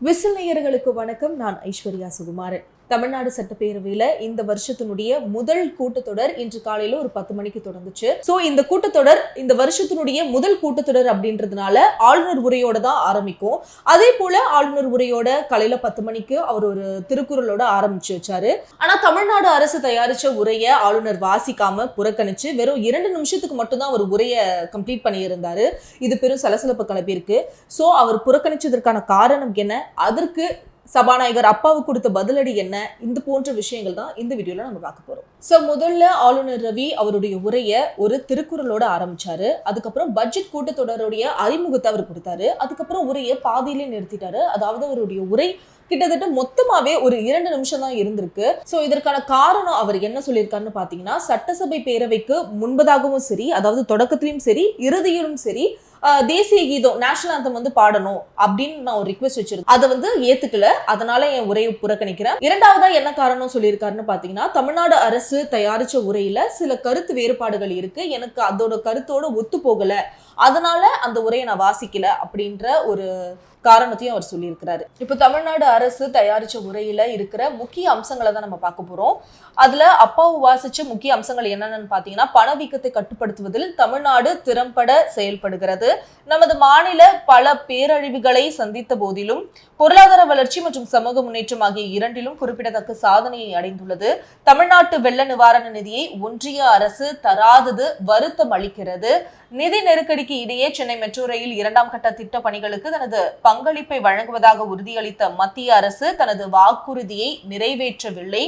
Whistle நேயர்களுக்கு வணக்கம். நான் ஐஸ்வர்யா சுகுமாரன். தமிழ்நாடு சட்டப்பேரவையில இந்த வருஷத்தினுடைய முதல் கூட்டத்தொடர் இன்று காலையில ஒரு பத்து மணிக்கு தொடங்குச்சு. சோ இந்த கூட்டத்தொடர் இந்த வருஷத்தினுடைய முதல் கூட்டத்தொடர் அப்படின்றதுனால ஆளுநர் உரையோட தான் ஆரம்பிக்கும். அதே போல ஆளுநர் உரையோட காலையில பத்து மணிக்கு அவர் ஒரு திருக்குறளோட ஆரம்பிச்சு வச்சாரு. ஆனா தமிழ்நாடு அரசு தயாரிச்ச உரையை ஆளுநர் வாசிக்காம புறக்கணிச்சு வெறும் இரண்டு நிமிஷத்துக்கு மட்டும்தான் அவர் உரையை கம்ப்ளீட் பண்ணியிருந்தாரு. இது பெரும் சலசலப்பு கிளப்பியிருக்கு. சோ அவர் புறக்கணிச்சதற்கான காரணம் என்ன? அதற்கு சபாநாயகர் அப்பாவுக்கு கொடுத்த பதிலடி என்ன? இந்த போன்ற விஷயங்கள் தான் இந்த வீடியோல நம்ம பார்க்க போறோம். சோ முதல்ல ஆளுநர் ரவி அவருடைய உரையை ஒரு திருக்குறளோட ஆரம்பிச்சாரு. அதுக்கப்புறம் பட்ஜெட் கூட்டத்தொடருடைய அறிமுகத்தை அவர் கொடுத்தாரு. அதுக்கப்புறம் உரையை பாதியிலே நிறுத்திட்டாரு. அதாவது அவருடைய உரை கிட்டத்தட்ட மொத்தமாவே ஒரு இரண்டு நிமிஷம் தான் இருந்திருக்கு. ஸோ இதற்கான காரணம் அவர் என்ன சொல்லியிருக்காருன்னு பாத்தீங்கன்னா சட்டசபை பேரவைக்கு முன்பதாகவும் சரி அதாவது தொடக்கத்திலும் சரி இறுதியிலும் சரி தேசிய கீதம் நேஷனல் anthem வந்து பாடணும் அப்படின்னு நான் ஒரு ரிக்வெஸ்ட் வச்சிருந்தேன். அதை வந்து ஏத்துக்கல. அதனால என் உரையை புறக்கணிக்கிறேன். இரண்டாவதா என்ன காரணம் சொல்லியிருக்காருன்னு பாத்தீங்கன்னா தமிழ்நாடு அரசு தயாரிச்ச உரையில சில கருத்து வேறுபாடுகள் இருக்கு. எனக்கு அதோட கருத்தோட ஒத்து போகல. அதனால அந்த உரையை நான் வாசிக்கல அப்படின்ற ஒரு காரணத்தையும் அவர் சொல்லியிருக்கிறாரு. இப்போ தமிழ்நாடு அரசு தயாரிச்ச உரையில இருக்கிற முக்கிய அம்சங்களை தான் நம்ம பார்க்க போறோம். அதுல அப்பாவு வாசிச்ச முக்கிய அம்சங்கள் என்னென்னு பாத்தீங்கன்னா பணவீக்கத்தை கட்டுப்படுத்துவதில் தமிழ்நாடு திறம்பட செயல்படுகிறது. நமது மாநில பல பேரழிவுகளை சந்தித்த போதிலும் பொருளாதார வளர்ச்சி மற்றும் சமூக முன்னேற்றம் ஆகிய இரண்டிலும் குறிப்பிடத்தக்க சாதனையை அடைந்துள்ளது. தமிழ்நாட்டு வெள்ள நிவாரண நிதியை ஒன்றிய அரசு தராதது வருத்தம் அளிக்கிறது. நிதி நெருக்கடிக்கு இடையே சென்னை மெட்ரோ ரயில் இரண்டாம் கட்ட திட்ட பணிகளுக்கு தனது பங்களிப்பை வழங்குவதாக உறுதியளித்த மத்திய அரசு தனது வாக்குறுதியை நிறைவேற்றவில்லை.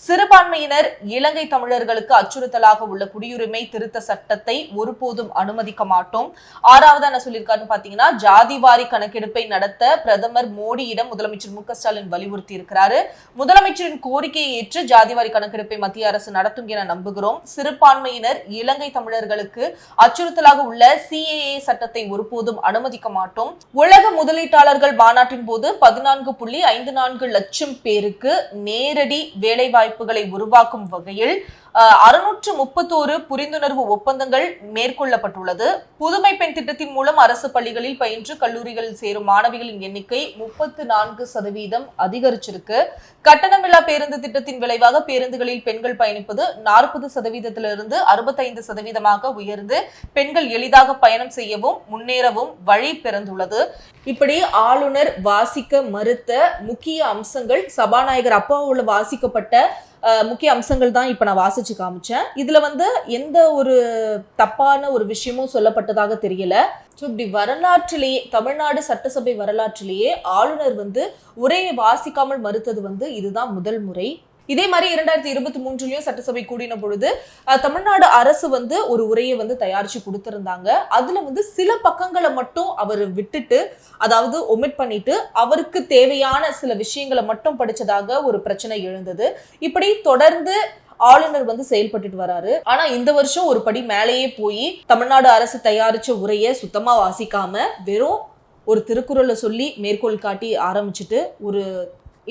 சிறுபான்மையினர் இலங்கை தமிழர்களுக்கு அச்சுறுத்தலாக உள்ள குடியுரிமை திருத்த சட்டத்தை ஒருபோதும் அனுமதிக்க மாட்டோம். ஆறாவது என்ன சொல்லியிருக்காருன்னு பாத்தீங்கன்னா ஜாதிவாரி கணக்கெடுப்பை நடத்த பிரதமர் மோடியிடம் முதலமைச்சர் மு ஸ்டாலின் வலியுறுத்தி இருக்கிறாரு முதலமைச்சரின் கோரிக்கையை ஏற்று ஜாதிவாரி கணக்கெடுப்பை மத்திய அரசு நடத்தும் என நம்புகிறோம். சிறுபான்மையினர் இலங்கை தமிழர்களுக்கு அச்சுறுத்தல் அச்சுறுத்தலாக உள்ள சிஏஏ சட்டத்தை ஒருபோதும் அனுமதிக்க மாட்டோம். உலக முதலீட்டாளர்கள் மாநாட்டின் போது பதினான்கு புள்ளி ஐந்து நான்கு லட்சம் பேருக்கு நேரடி வேலைவாய்ப்புகளை உருவாக்கும் வகையில் அறுநூற்று முப்பத்தோரு புரிந்துணர்வு ஒப்பந்தங்கள் மேற்கொள்ளப்பட்டுள்ளது. புதுமை பெண் திட்டத்தின் மூலம் அரசு பள்ளிகளில் பயின்று கல்லூரிகளில் சேரும் மாணவிகளின் எண்ணிக்கை முப்பத்து நான்கு சதவீதம் அதிகரிச்சிருக்கு. கட்டணமில்லா பேருந்து திட்டத்தின் விளைவாக பேருந்துகளில் பெண்கள் பயணிப்பது நாற்பது சதவீதத்திலிருந்து அறுபத்தைந்து சதவீதமாக உயர்ந்து பெண்கள் எளிதாக பயணம் செய்யவும் முன்னேறவும் வழி பிறந்துள்ளது. இப்படி ஆளுநர் வாசிக்க மறுத்த முக்கிய அம்சங்கள் சபாநாயகர் அப்பாவோட வாசிக்கப்பட்ட முக்கிய அம்சங்கள் தான் இப்போ நான் வாசிச்சு காமிச்சேன். இதில் வந்து எந்த ஒரு தப்பான ஒரு விஷயமும் சொல்லப்பட்டதாக தெரியல. ஸோ இப்படி வரலாற்றிலேயே தமிழ்நாடு சட்டசபை வரலாற்றிலேயே ஆளுநர் வந்து உரையை வாசிக்காமல் மறுத்தது வந்து இதுதான் முதல் முறை. இதே மாதிரி இரண்டாயிரத்தி இருபத்தி மூன்றுலயும் சட்டசபை கூடின பொழுது தமிழ்நாடு அரசு வந்து ஒரு உரையை வந்து தயாரிச்சு கொடுத்திருந்தாங்க. அதுல வந்து சில பக்கங்களை மட்டும் அவர் விட்டுட்டு அதாவது ஒமிட் பண்ணிட்டு அவருக்கு தேவையான சில விஷயங்களை மட்டும் படிச்சதாக ஒரு பிரச்சனை எழுந்தது. இப்படி தொடர்ந்து ஆளுநர் வந்து செயல்பட்டுட்டு வராரு. ஆனா இந்த வருஷம் ஒரு படி மேலேயே போய் தமிழ்நாடு அரசு தயாரிச்ச உரையை சுத்தமா வாசிக்காம வெறும் ஒரு திருக்குறளை சொல்லி மேற்கோள் காட்டி ஆரம்பிச்சுட்டு ஒரு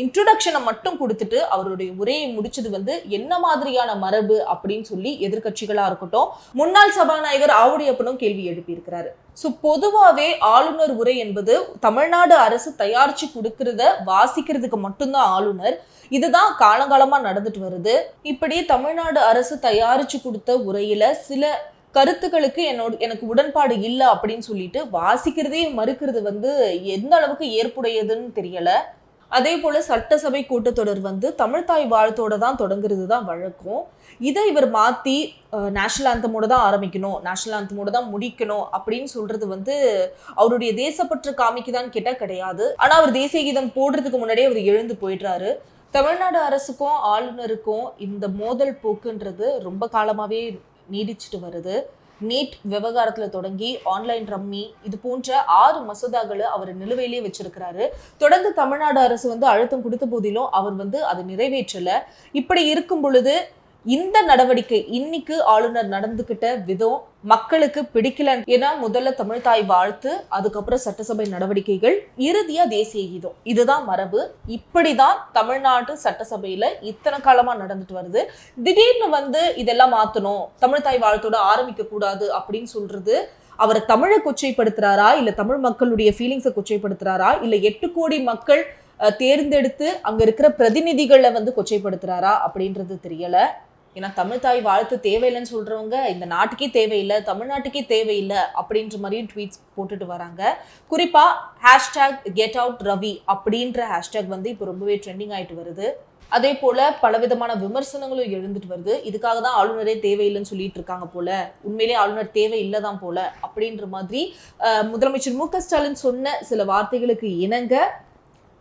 இன்ட்ரடக்ஷனை மட்டும் கொடுத்துட்டு அவருடைய உரையை முடிச்சது வந்து என்ன மாதிரியான மரபு அப்படின்னு சொல்லி எதிர்க்கட்சிகளா இருக்கட்டும் முன்னாள் சபாநாயகர் ஆவுடையப்பனும் கேள்வி எழுப்பியிருக்கிறாரு. ஸோ பொதுவாகவே ஆளுநர் உரை என்பது தமிழ்நாடு அரசு தயாரிச்சு கொடுக்கறத வாசிக்கிறதுக்கு மட்டும்தான் ஆளுநர். இதுதான் காலங்காலமாக நடந்துட்டு வருது. இப்படி தமிழ்நாடு அரசு தயாரிச்சு கொடுத்த உரையில சில கருத்துக்களுக்கு என்னோட எனக்கு உடன்பாடு இல்லை அப்படின்னு சொல்லிட்டு வாசிக்கிறதே மறுக்கிறது வந்து எந்த அளவுக்கு ஏற்புடையதுன்னு தெரியலை. அதே போல சட்டசபை கூட்டத்தொடர் வந்து தமிழ்தாய் வாழ்த்தோட தான் தொடங்குறது தான் வழக்கம். இதை இவர் மாத்தி நேஷனல் ஆந்தமோட தான் ஆரம்பிக்கணும் நேஷனல் ஆந்தமோட தான் முடிக்கணும் அப்படின்னு சொல்றது வந்து அவருடைய தேசப்பற்று காமிக்குதான்னு கேட்டா கிடையாது. ஆனா அவர் தேசிய கீதம் போடுறதுக்கு முன்னாடியே அவர் எழுந்து போயிடுறாரு. தமிழ்நாடு அரசுக்கும் ஆளுநருக்கும் இந்த மோதல் போக்குன்றது ரொம்ப காலமாவே நீடிச்சிட்டு வருது. நீட் விவகாரத்துல தொடங்கி ஆன்லைன் ரம்மி இது போன்ற ஆறு மசோதாக்களை அவர் நிலுவையிலேயே வச்சிருக்கிறாரு. தொடர்ந்து தமிழ்நாடு அரசு வந்து அழுத்தம் கொடுத்த போதிலும் அவர் வந்து அதை நிறைவேற்றல. இப்படி இருக்கும் பொழுது இந்த நடவடிக்கை இன்னைக்கு ஆளுநர் நடந்துகிட்ட விதம் மக்களுக்கு பிடிக்கல ஏன்னா முதல்ல தமிழ்தாய் வாழ்த்து அதுக்கப்புறம் சட்டசபை நடவடிக்கைகள் இறுதியா தேசிய கீதம். இதுதான் மரபு. இப்படிதான் தமிழ்நாட்டு சட்டசபையில இத்தனை காலமா நடந்துட்டு வருது. திடீர்னு வந்து இதெல்லாம் மாத்தணும் தமிழ்தாய் வாழ்த்தோட ஆரம்பிக்க கூடாது அப்படின்னு சொல்றது அவர் தமிழை கொச்சைப்படுத்துறாரா இல்ல தமிழ் மக்களுடைய ஃபீலிங்ஸை கொச்சைப்படுத்துறாரா இல்ல எட்டு கோடி மக்கள் தேர்ந்தெடுத்து அங்க இருக்கிற பிரதிநிதிகளை வந்து கொச்சைப்படுத்துறாரா அப்படின்றது தெரியல. ஏன்னா தமிழ் தாய் வாழ்த்து தேவையில்லைன்னு சொல்றவங்க இந்த நாட்டுக்கே தேவையில்லை தமிழ்நாட்டுக்கே தேவையில்லை அப்படின்ற மாதிரியும் ட்வீட்ஸ் போட்டுட்டு வராங்க. குறிப்பா ஹேஷ்டேக் கெட் அவுட் ரவி அப்படின்ற ஹேஷ்டேக் வந்து இப்போ ரொம்பவே ட்ரெண்டிங் ஆயிட்டு வருது. அதே போல பலவிதமான விமர்சனங்களும் எழுந்துட்டு வருது. இதுக்காக தான் ஆளுநரே தேவையில்லைன்னு சொல்லிட்டு இருக்காங்க போல. உண்மையிலே ஆளுநர் தேவையில்லை தான் போல அப்படின்ற மாதிரி முதலமைச்சர் மு க ஸ்டாலின் சொன்ன சில வார்த்தைகளுக்கு இணங்க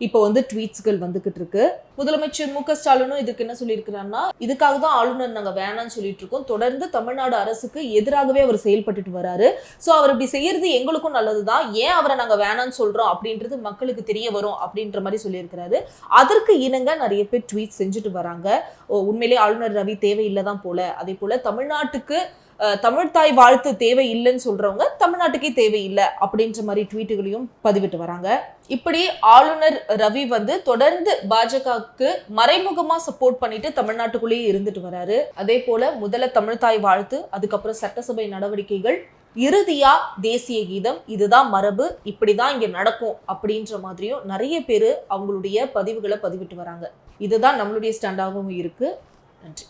இப்போ வந்து ட்வீட்ஸ்கள் வந்துகிட்டு இருக்கு முதலமைச்சர் மு க ஸ்டாலினும் இதுக்கு என்ன சொல்லியிருக்கிறாருன்னா இதுக்காக தான் ஆளுநர் நாங்கள் வேணாம்னு சொல்லிட்டு இருக்கோம் தொடர்ந்து தமிழ்நாடு அரசுக்கு எதிராகவே அவர் செயல்பட்டுட்டு வராரு. ஸோ அவர் இப்படி செய்யறது எங்களுக்கும் நல்லது தான் ஏன் அவரை நாங்கள் வேணாம்னு சொல்றோம்? அப்படின்றது மக்களுக்கு தெரிய வரும் அப்படின்ற மாதிரி சொல்லியிருக்கிறாரு. அதற்கு இணங்க நிறைய பேர் ட்வீட் செஞ்சுட்டு வராங்க. ஓ உண்மையிலே ஆளுநர் ரவி தேவையில்லை தான் போல. அதே போல தமிழ்நாட்டுக்கு தமிழ்தாய் தமிழ்த்தாய் வாழ்த்து தேவை இல்லைன்னு சொல்றவங்க தமிழ்நாட்டுக்கே தேவையில்லை அப்படின்ற மாதிரி ட்வீட்டுகளையும் பதிவிட்டு வராங்க. இப்படி ஆளுநர் ரவி வந்து தொடர்ந்து பாஜகவுக்கு மறைமுகமா சப்போர்ட் பண்ணிட்டு தமிழ்நாட்டுக்குள்ளேயே இருந்துட்டு வராரு. அதே போல முதல்ல தமிழ்தாய் வாழ்த்து அதுக்கப்புறம் சட்டசபை நடவடிக்கைகள் இறுதியா தேசிய கீதம் இதுதான் மரபு இப்படிதான் இங்க நடக்கும் அப்படின்ற மாதிரியும் நிறைய பேர் அவங்களுடைய பதிவுகளை பதிவிட்டு வராங்க. இதுதான் நம்மளுடைய ஸ்டாண்டாகவும் இருக்கு. நன்றி.